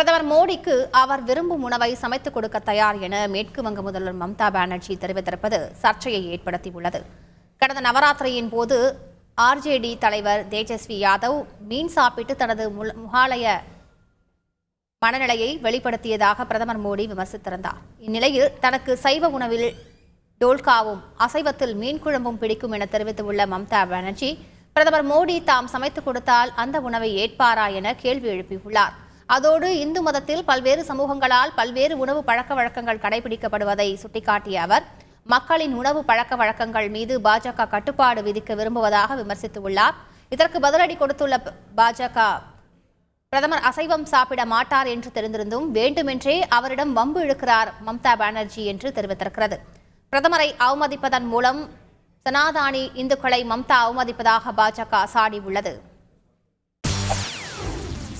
பிரதமர் மோடிக்கு அவர் விரும்பும் உணவை சமைத்துக் கொடுக்க தயார் என மேற்கு வங்க முதல்வர் மம்தா பானர்ஜி தெரிவித்திருப்பது சர்ச்சையை ஏற்படுத்தியுள்ளது. கடந்த நவராத்திரியின் போது ஆர்ஜேடி தலைவர் தேஜஸ்வி யாதவ் மீன் சாப்பிட்டு தனது முகாலய மனநிலையை வெளிப்படுத்தியதாக பிரதமர் மோடி விமர்சித்திருந்தார். இந்நிலையில் தனக்கு சைவ உணவில் டோல்காவும் அசைவத்தில் மீன் குழம்பும் பிடிக்கும் என தெரிவித்துள்ள மம்தா பானர்ஜி பிரதமர் மோடி தாம் சமைத்துக் கொடுத்தால் அந்த உணவை ஏற்பாரா என கேள்வி எழுப்பியுள்ளார். அதோடு இந்து மதத்தில் பல்வேறு சமூகங்களால் பல்வேறு உணவு பழக்க வழக்கங்கள் கடைபிடிக்கப்படுவதை சுட்டிக்காட்டிய அவர் மக்களின் உணவு பழக்க வழக்கங்கள் மீது பாஜக கட்டுப்பாடு விதிக்க விரும்புவதாக விமர்சித்துள்ளார். இதற்கு பதிலடி கொடுத்துள்ள பாஜக பிரதமர் அசைவம் சாப்பிட மாட்டார் என்று தெரிந்திருந்தும் வேண்டுமென்றே அவரிடம் வம்பு இழுக்கிறார் மம்தா பானர்ஜி என்று தெரிவித்திருக்கிறது. பிரதமரை அவமதிப்பதன் மூலம் சனாதானி இந்துக்களை மம்தா அவமதிப்பதாக பாஜக சாடியுள்ளது.